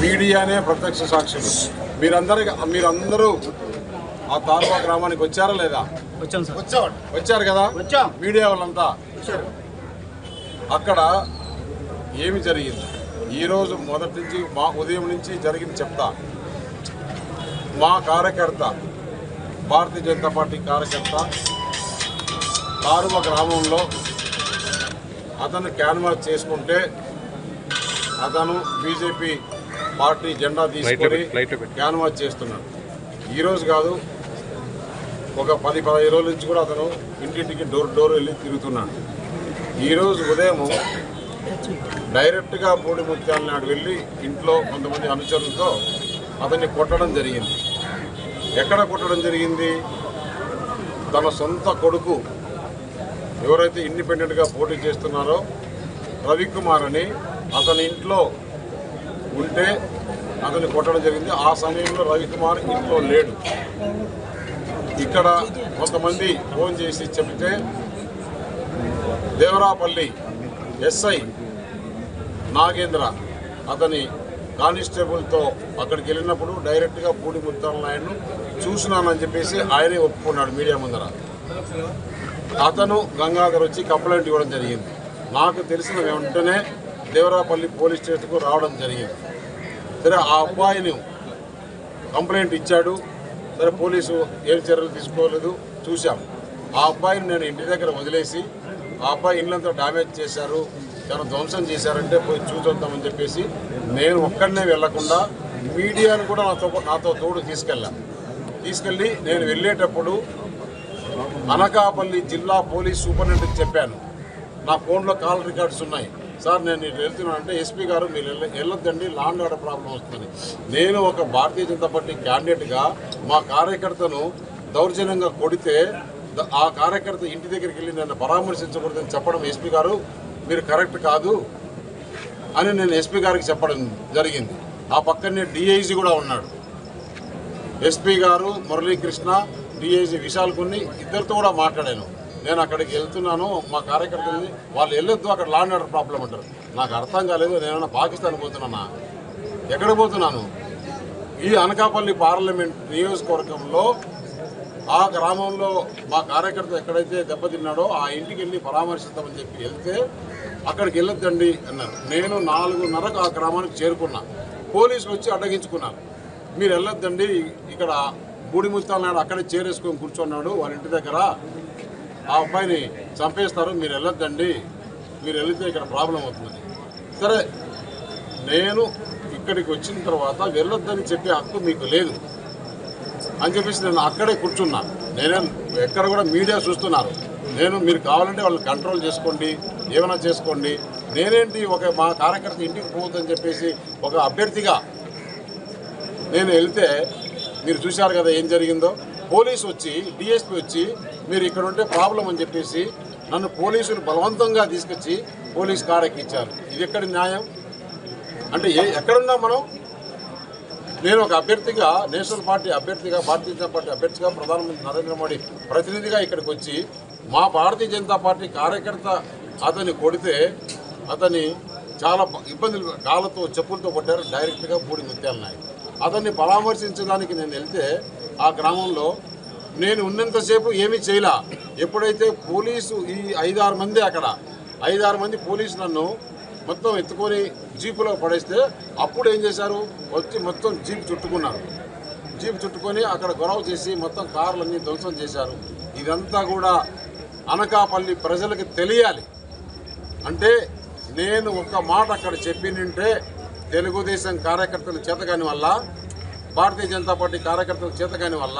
మీడియానే ప్రత్యక్ష సాక్షులు మీరందరి మీరందరూ ఆ తాలూకా గ్రామానికి వచ్చారా లేదా? వచ్చారు. కదా? వచ్చాం. మీడియా వాళ్ళంతా. అక్కడ ఏమి జరిగింది? ఈరోజు మొదటి నుంచి మా ఉదయం నుంచి జరిగింది చెప్తా. మా కార్యకర్త భారతీయ జనతా పార్టీ కార్యకర్త కారువ గ్రామంలో అతను క్యాన్వాస్ చేసుకుంటే అతను బీజేపీ పార్టీ జెండా తీసుకొని క్యాన్వాస్ చేస్తున్నాడు. ఈరోజు కాదు ఒక పది పదహైదు రోజుల నుంచి కూడా అతను ఇంటింటికి డోర్ డోర్ వెళ్ళి తిరుగుతున్నాడు. ఈరోజు ఉదయం డైరెక్ట్గా బూడి ముత్యాల నాడు వెళ్ళి ఇంట్లో కొంతమంది అనుచరులతో అతన్ని కొట్టడం జరిగింది. ఎక్కడ కొట్టడం జరిగింది? తన సొంత కొడుకు ఎవరైతే ఇండిపెండెంట్గా పోటీ చేస్తున్నారో రవికుమార్ అని అతని ఇంట్లో ఉంటే అతన్ని కొట్టడం జరిగింది. ఆ సమయంలో రవికుమార్ ఇంట్లో లేడు. ఇక్కడ కొంతమంది ఫోన్ చేసి చెప్తే దేవరాపల్లి ఎస్ఐ నాగేంద్ర అతని కానిస్టేబుల్తో అక్కడికి వెళ్ళినప్పుడు డైరెక్ట్గా పూడి ముత్తాల చూసినానని చెప్పేసి ఆయనే ఒప్పుకున్నాడు మీడియా ముందర. అతను గంగాధర్ వచ్చి కంప్లైంట్ ఇవ్వడం జరిగింది. నాకు తెలిసిన వెంటనే దేవరాపల్లి పోలీస్ స్టేషన్కు రావడం జరిగింది. సరే ఆ అబ్బాయిని కంప్లైంట్ ఇచ్చాడు. సరే పోలీసు ఏం చర్యలు తీసుకోలేదు చూశాం. ఆ అబ్బాయిని నేను ఇంటి దగ్గర వదిలేసి ఆ అబ్బాయి ఇల్లంతా డ్యామేజ్ చేశారు చాలా ధ్వంసం చేశారంటే పోయి చూసొద్దామని చెప్పేసి నేను ఒక్కడనే వెళ్ళకుండా మీడియాను కూడా నాతో నాతో తోడు తీసుకెళ్ళాను తీసుకెళ్ళి నేను వెళ్ళేటప్పుడు అనకాపల్లి జిల్లా పోలీస్ సూపరింటెండెంట్ చెప్పాను. నా ఫోన్లో కాల్ రికార్డ్స్ ఉన్నాయి. సార్ నేను ఇటు వెళ్తున్నాను అంటే ఎస్పీ గారు మీరు వెళ్ళ వెళ్ళొద్దండి లాండ్ ఆర్డర్ ప్రాబ్లం వస్తుంది. నేను ఒక భారతీయ జనతా పార్టీ క్యాండిడేట్గా మా కార్యకర్తను దౌర్జన్యంగా కొడితే ఆ కార్యకర్త ఇంటి దగ్గరికి వెళ్ళి నన్ను పరామర్శించకూడదని చెప్పడం ఎస్పీ గారు మీరు కరెక్ట్ కాదు అని నేను ఎస్పీ గారికి చెప్పడం జరిగింది. ఆ పక్కనే డిఐజీ కూడా ఉన్నాడు. ఎస్పీ గారు మురళీకృష్ణ డిఐజీ విశాల్ కొన్ని ఇద్దరితో కూడా మాట్లాడాను. నేను అక్కడికి వెళ్తున్నాను మా కార్యకర్తల్ని వాళ్ళు వెళ్ళొద్దు అక్కడ లాండ్ ఆర్డర్ ప్రాబ్లం అంటారు. నాకు అర్థం కాలేదు నేనైనా పాకిస్తాన్ పోతున్నానా? ఎక్కడ పోతున్నాను? ఈ అనకాపల్లి పార్లమెంట్ నియోజకవర్గంలో ఆ గ్రామంలో మా కార్యకర్త ఎక్కడైతే దెబ్బతిన్నాడో ఆ ఇంటికి వెళ్ళి పరామర్శిస్తామని చెప్పి వెళ్తే అక్కడికి వెళ్ళొద్దండి అన్నారు. నేను నాలుగున్నరకు ఆ గ్రామానికి చేరుకున్నా. పోలీసులు వచ్చి అడ్డగించుకున్నారు. మీరు వెళ్ళొద్దండి ఇక్కడ బూడి ముత్తాల నాడు అక్కడే చేరేసుకొని కూర్చున్నాడు వాళ్ళ ఇంటి దగ్గర. ఆ అబ్బాయిని చంపేస్తారు మీరు వెళ్ళొద్దండి. మీరు వెళితే ఇక్కడ ప్రాబ్లం అవుతుంది. సరే నేను ఇక్కడికి వచ్చిన తర్వాత వెళ్ళొద్దని చెప్పే హక్కు మీకు లేదు. అని చెప్పేసి నేను అక్కడే కూర్చున్నా నేనే ఎక్కడ కూడా మీడియా చూస్తున్నారు. నేను మీరు కావాలంటే వాళ్ళని కంట్రోల్ చేసుకోండి ఏమైనా చేసుకోండి. నేనేంటి ఒక మా కార్యకర్త ఇంటికి పోవద్దని చెప్పేసి ఒక అభ్యర్థిగా నేను వెళ్తే మీరు చూశారు కదా ఏం జరిగిందో. పోలీసు వచ్చి డిఎస్పీ వచ్చి మీరు ఇక్కడ ఉంటే ప్రాబ్లం అని చెప్పేసి నన్ను పోలీసులు బలవంతంగా తీసుకొచ్చి పోలీస్ కార్ ఇచ్చారు ఇది ఎక్కడి న్యాయం? అంటే ఏ ఎక్కడున్నాం మనం? నేను ఒక అభ్యర్థిగా నేషనల్ పార్టీ అభ్యర్థిగా భారతీయ జనతా పార్టీ అభ్యర్థిగా ప్రధానమంత్రి నరేంద్ర మోడీ ప్రతినిధిగా ఇక్కడికి వచ్చి మా భారతీయ జనతా పార్టీ కార్యకర్త అతన్ని కొడితే అతన్ని చాలా ఇబ్బందులు కాళ్ళతో చెప్పులతో కొట్టారు డైరెక్ట్గా పూడి ముత్యాల నాయకు. అతన్ని పరామర్శించడానికి నేను వెళ్తే ఆ గ్రామంలో నేను ఉన్నంతసేపు ఏమీ చేయలా. ఎప్పుడైతే పోలీసు ఈ ఐదారు మంది అక్కడ ఐదారు మంది పోలీసు నన్ను మొత్తం ఎత్తుకొని జీపులో పడేస్తే అప్పుడు ఏం చేశారు? వచ్చి మొత్తం జీప్ చుట్టుకున్నారు. జీప్ చుట్టుకొని అక్కడ గొడవ చేసి మొత్తం కార్లన్నీ ధ్వంసం చేశారు. ఇదంతా కూడా అనకాపల్లి ప్రజలకు తెలియాలి. అంటే నేను ఒక మాట అక్కడ చెప్పినంటే తెలుగుదేశం కార్యకర్తల చేతకాని వల్ల భారతీయ జనతా పార్టీ కార్యకర్తల చేతకాని వల్ల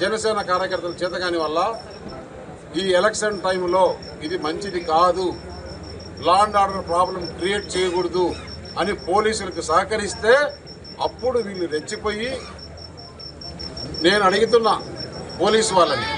జనసేన కార్యకర్తల చేతకాని వల్ల ఈ ఎలక్షన్ టైంలో ఇది మంచిది కాదు. Law and order problem create చేయకూడదు అని పోలీసులకు సహకరిస్తే అప్పుడు వీళ్ళు రెచ్చిపోయి నేను అడుగుతున్నా పోలీసు వాళ్ళని.